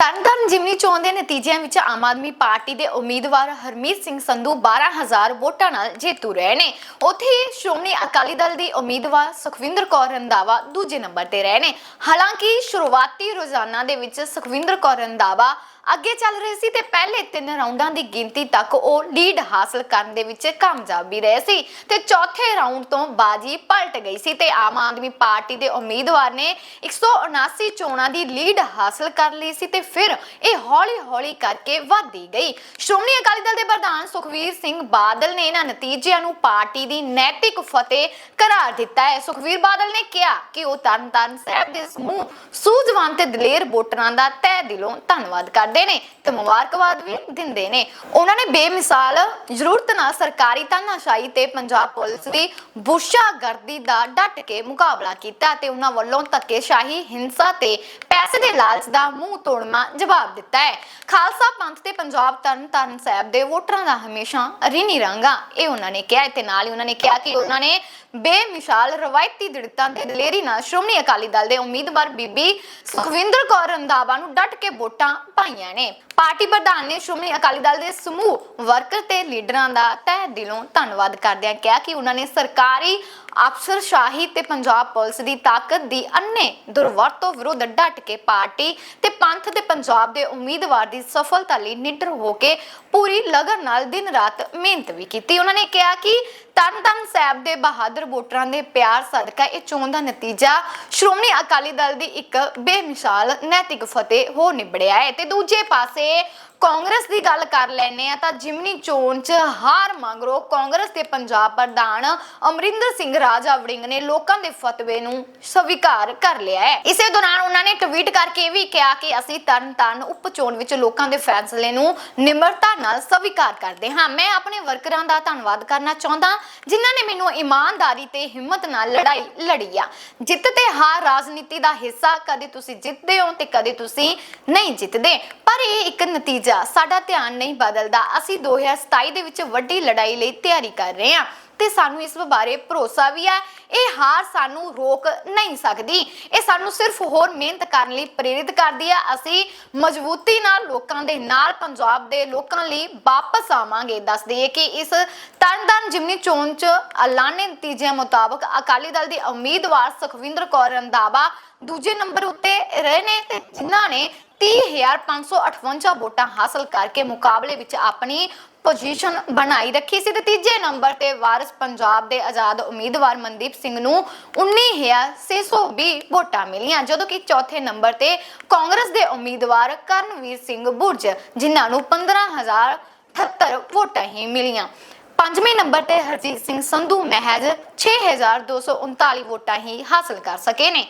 ਤਰਨਤਾਰਨ ਜਿਮਨੀ ਚੋਣ ਦੇ ਨਤੀਜਿਆਂ ਵਿੱਚ ਆਮ ਆਦਮੀ ਪਾਰਟੀ ਦੇ ਉਮੀਦਵਾਰ ਹਰਮੀਤ ਸਿੰਘ ਸੰਧੂ 12000 ਵੋਟਾਂ ਨਾਲ ਜੇਤੂ ਰਹੇ ਨੇ। ਉੱਥੇ ਸ਼੍ਰੋਮਣੀ ਅਕਾਲੀ ਦਲ ਦੀ ਉਮੀਦਵਾਰ ਸੁਖਵਿੰਦਰ ਕੌਰ ਰੰਧਾਵਾ ਦੂਜੇ ਨੰਬਰ ਤੇ ਰਹੇ ਨੇ। ਹਾਲਾਂਕਿ ਸ਼ੁਰੂਆਤੀ ਰੋਜ਼ਾਨਾ ਦੇ ਵਿੱਚ ਸੁਖਵਿੰਦਰ ਕੌਰ ਰੰਧਾਵਾ ਅੱਗੇ ਚੱਲ ਰਹੇ ਸੀ ਤੇ ਪਹਿਲੇ ਤਿੰਨ ਰਾਉਂਡਾਂ ਦੀ ਗਿਣਤੀ ਤੱਕ ਉਹ ਲੀਡ ਹਾਸਲ ਕਰਨ ਦੇ ਵਿੱਚ ਕਾਮਯਾਬ ਵੀ ਰਹੇ ਸੀ ਤੇ ਚੌਥੇ ਰਾਉਂਡ ਤੋਂ ਬਾਜੀ ਪਲਟ ਗਈ ਸੀ ਤੇ ਆਮ ਆਦਮੀ ਪਾਰਟੀ ਦੇ ਉਮੀਦਵਾਰ ਨੇ 179 ਚੋਣਾਂ ਦੀ ਲੀਡ ਹਾਸਲ ਕਰ ਲਈ ਸੀ ਤੇ ਫਿਰ ਇਹ ਹੌਲੀ-ਹੌਲੀ ਕਰਕੇ ਵਧਦੀ ਗਈ। ਸ਼੍ਰੋਮਣੀ ਅਕਾਲੀ ਦਲ ਦੇ ਪ੍ਰਧਾਨ ਸੁਖਵੀਰ ਸਿੰਘ ਬਾਦਲ ਨੇ ਇਹਨਾਂ ਨਤੀਜਿਆਂ ਨੂੰ ਪਾਰਟੀ ਦੀ ਨੈਤਿਕ ਫਤਿਹ ਕਰਾਰ ਦਿੱਤਾ ਹੈ। ਸੁਖਵੀਰ ਬਾਦਲ ਨੇ ਕਿਹਾ ਕਿ ਉਹ ਤਰਨਤਾਰਨ ਸਾਹਿਬ ਦੇ ਸਮੂਹ ਸੂਝਵਾਨ ਤੇ ਦਲੇਰ ਵੋਟਰਾਂ ਦਾ ਤਹਿ ਦਿਲੋਂ ਧੰਨਵਾਦ ਕਰ ਕਰਦੇ ਨੇ ਤੇ ਮੁਬਾਰਕਬਾਦ ਵੀ ਦਿੰਦੇ ਨੇ। ਉਹਨਾਂ ਨੇ ਬੇਮਿਸਾਲ ਜ਼ਰੂਰਤ ਨਾਲ ਸਰਕਾਰੀ ਤਾਨਾਸ਼ਾਹੀ ਤੇ ਪੰਜਾਬ ਪੁਲਿਸ ਦੀ ਬੁਸ਼ਾਗਰਦੀ ਦਾ ਡਟ ਕੇ ਮੁਕਾਬਲਾ ਕੀਤਾ ਤੇ ਉਹਨਾਂ ਵੱਲੋਂ ਧੱਕੇਸ਼ਾਹੀ, ਹਿੰਸਾ ਤੇ ਪੈਸੇ ਦੇ ਲਾਲਚ ਦਾ ਮੂੰਹ ਤੋੜਮਾ ਜਵਾਬ ਦਿੱਤਾ ਹੈ। ਖਾਲਸਾ ਪੰਥ ਤੇ ਪੰਜਾਬ ਤਰਨ ਤਾਰਨ ਸਾਹਿਬ ਦੇ ਵੋਟਰਾਂ ਦਾ ਹਮੇਸ਼ਾ ਰਿਣੀ ਰੰਗਾ ਇਹ ਉਹਨਾਂ ਨੇ ਕਿਹਾ। ਤੇ ਨਾਲ ਹੀ ਉਹਨਾਂ ਨੇ ਕਿਹਾ ਕਿ ਉਹਨਾਂ ਨੇ ਬੇਮਿਸਾਲ ਰਵਾਇਤੀ ਦ੍ਰਿੜਤਾ ਤੇ ਦਲੇਰੀ ਨਾਲ ਸ਼੍ਰੋਮਣੀ ਅਕਾਲੀ ਦਲ ਦੇ ਉਮੀਦਵਾਰ ਬੀਬੀ ਸੁਖਵਿੰਦਰ ਕੌਰ ਰੰਧਾਵਾ ਨੂੰ ਡਟ ਕੇ ਵੋਟਾਂ ਪਾਈਆਂ। ਨੇ। ਪਾਰਟੀ ਪ੍ਰਧਾਨ ਨੇ ਸ਼੍ਰੋਮਣੀ ਅਕਾਲੀ ਦਲ ਦੇ ਸਮੂਹ ਵਰਕਰ ਤੇ ਲੀਡਰਾਂ ਦਾ ਤਹਿ ਦਿਲੋਂ ਧੰਨਵਾਦ ਕਰਦਿਆਂ ਕਿਹਾ ਕਿ ਉਹਨਾਂ ਨੇ ਸਰਕਾਰੀ ਅਫਸਰਸ਼ਾਹੀ ਤੇ ਪੰਜਾਬ ਪੁਲਿਸ ਦੀ ਤਾਕਤ ਦੀ ਅੰਨੇ ਦੁਰਵਰਤੋਂ ਵਿਰੁੱਧ ਡਟ ਕੇ ਪਾਰਟੀ ਤੇ ਪੰਥ ਤੇ ਪੰਜਾਬ ਦੇ ਉਮੀਦਵਾਰ ਦੀ ਸਫਲਤਾ ਲਈ ਨਿਡਰ ਹੋ ਕੇ ਪੂਰੀ ਲਗਨ ਨਾਲ ਦਿਨ ਰਾਤ ਮਿਹਨਤ ਵੀ ਕੀਤੀ। ਉਹਨਾਂ ਨੇ ਕਿਹਾ ਕਿ ਤਰਨਤਾਰਨ ਸਾਹਿਬ ਦੇ ਬਹਾਦਰ ਵੋਟਰਾਂ ਦੇ ਪਿਆਰ ਸਦਕਾ ਇਹ ਚੋਣ ਦਾ ਨਤੀਜਾ ਸ਼੍ਰੋਮਣੀ ਅਕਾਲੀ ਦਲ ਦੀ ਇੱਕ ਬੇਮਿਸਾਲ ਨੈਤਿਕ ਫਤਿਹ ਹੋ ਨਿਬੜਿਆ ਹੈ। ਤੇ ਦੂਜੇ ਪਾਸੇ ਕਾਂਗਰਸ ਦੀ ਗੱਲ ਕਰ ਲੈਨੇ ਆ ਤਾਂ ਜਿਮਨੀ ਚੋਣ 'ਚ ਹਾਰ ਮੰਗਰੋ ਕਾਂਗਰਸ ਦੇ ਪੰਜਾਬ ਪ੍ਰਧਾਨ ਅਮਰਿੰਦਰ ਸਿੰਘ ਰਾਜਾ ਵੜਿੰਗ ਨੇ ਲੋਕਾਂ ਦੇ ਫਤਵੇ ਨੂੰ ਸਵੀਕਾਰ ਕਰ ਲਿਆ ਹੈ। ਇਸੇ ਦੌਰਾਨ ਉਹਨਾਂ ਨੇ ਟਵੀਟ ਕਰਕੇ ਇਹ ਵੀ ਕਿਹਾ ਕਿ ਅਸੀਂ ਤਰਨਤਾਰਨ ਉਪ ਵਿੱਚ ਲੋਕਾਂ ਦੇ ਫੈਸਲੇ ਨੂੰ ਨਿਮਰਤਾ ਨਾਲ ਸਵੀਕਾਰ ਕਰਦੇ ਹਾਂ। ਮੈਂ ਆਪਣੇ ਵਰਕਰਾਂ ਦਾ ਧੰਨਵਾਦ ਕਰਨਾ ਚਾਹੁੰਦਾ, ਜਿਨ੍ਹਾਂ ਨੇ ਮੈਨੂੰ ਇਮਾਨਦਾਰੀ ਤੇ ਹਿੰਮਤ ਨਾਲ ਲੜਾਈ ਲੜੀ ਆ। ਜਿੱਤ ਤੇ ਹਾਰ ਰਾਜਨੀਤੀ ਦਾ ਹਿੱਸਾ ਕਦੇ ਤੁਸੀਂ ਜਿੱਤਦੇ ਹੋ ਤੇ ਕਦੇ ਤੁਸੀਂ ਨਹੀਂ ਜਿੱਤਦੇ। ਪਰ ਇਹ ਇੱਕ ਨਤੀਜਾ ਸਾਡਾ ਧਿਆਨ ਨਹੀਂ ਬਦਲਦਾ। ਅਸੀਂ 2027 ਦੇ ਵਿੱਚ ਵੱਡੀ ਲੜਾਈ ਲਈ ਤਿਆਰੀ ਕਰ ਰਹੇ ਹਾਂ ਤੇ ਸਾਨੂੰ ਇਸ ਬਾਰੇ ਭਰੋਸਾ ਵੀ ਹੈ। ਇਹ ਹਾਰ ਸਾਨੂੰ ਰੋਕ ਨਹੀਂ ਸਕਦੀ। ਇਹ ਸਾਨੂੰ ਸਿਰਫ ਹੋਰ ਮਿਹਨਤ ਕਰਨ ਲਈ ਪ੍ਰੇਰਿਤ ਕਰਦੀ ਹੈ। ਅਸੀਂ ਮਜ਼ਬੂਤੀ ਨਾਲ ਲੋਕਾਂ ਦੇ ਨਾਲ, ਪੰਜਾਬ ਦੇ ਲੋਕਾਂ ਲਈ ਵਾਪਸ ਆਵਾਂਗੇ। ਦੱਸ ਦਈਏ ਕਿ ਇਸ ਤਰਨਤਾਰਨ ਜਿਮਨੀ ਚੋਣ ਚ ਐਲਾਨੇ ਨਤੀਜਿਆਂ ਮੁਤਾਬਕ ਅਕਾਲੀ ਦਲ ਦੀ ਉਮੀਦਵਾਰ ਸੁਖਵਿੰਦਰ ਕੌਰ ਰੰਧਾਵਾ ਦੂਜੇ ਨੰਬਰ ਉੱਤੇ ਰਹੇ ਨੇ ਤੇ ਜਿਨ੍ਹਾਂ ਨੇ 30558 ਵੋਟਾਂ ਹਾਸਲ ਕਰਕੇ ਮੁਕਾਬਲੇ ਵਿੱਚ ਆਪਣੀ ਪੋਜੀਸ਼ਨ ਬਣਾਈ ਰੱਖੀ ਸੀ ਤੇ ਤੀਜੇ ਨੰਬਰ ਤੇ ਵਾਰਿਸ ਪੰਜਾਬ ਦੇ ਆਜ਼ਾਦ ਉਮੀਦਵਾਰ ਮਨਦੀਪ ਸਿੰਘ ਨੂੰ 19620 ਵੋਟਾਂ ਮਿਲੀਆਂ, ਜਦੋਂ ਕਿ ਚੌਥੇ ਨੰਬਰ ਤੇ ਕਾਂਗਰਸ ਦੇ ਉਮੀਦਵਾਰ ਕਰਨਵੀਰ ਸਿੰਘ ਬੁਰਜ, ਜਿਨ੍ਹਾਂ ਨੂੰ 15078 ਵੋਟਾਂ ਹੀ ਮਿਲੀਆਂ। ਪੰਜਵੇਂ ਨੰਬਰ ਤੇ ਹਰਜੀਤ ਸਿੰਘ ਸੰਧੂ ਮਹਿਜ 6239 ਵੋਟਾਂ ਹੀ ਹਾਸਲ ਕਰ ਸਕੇ ਨੇ।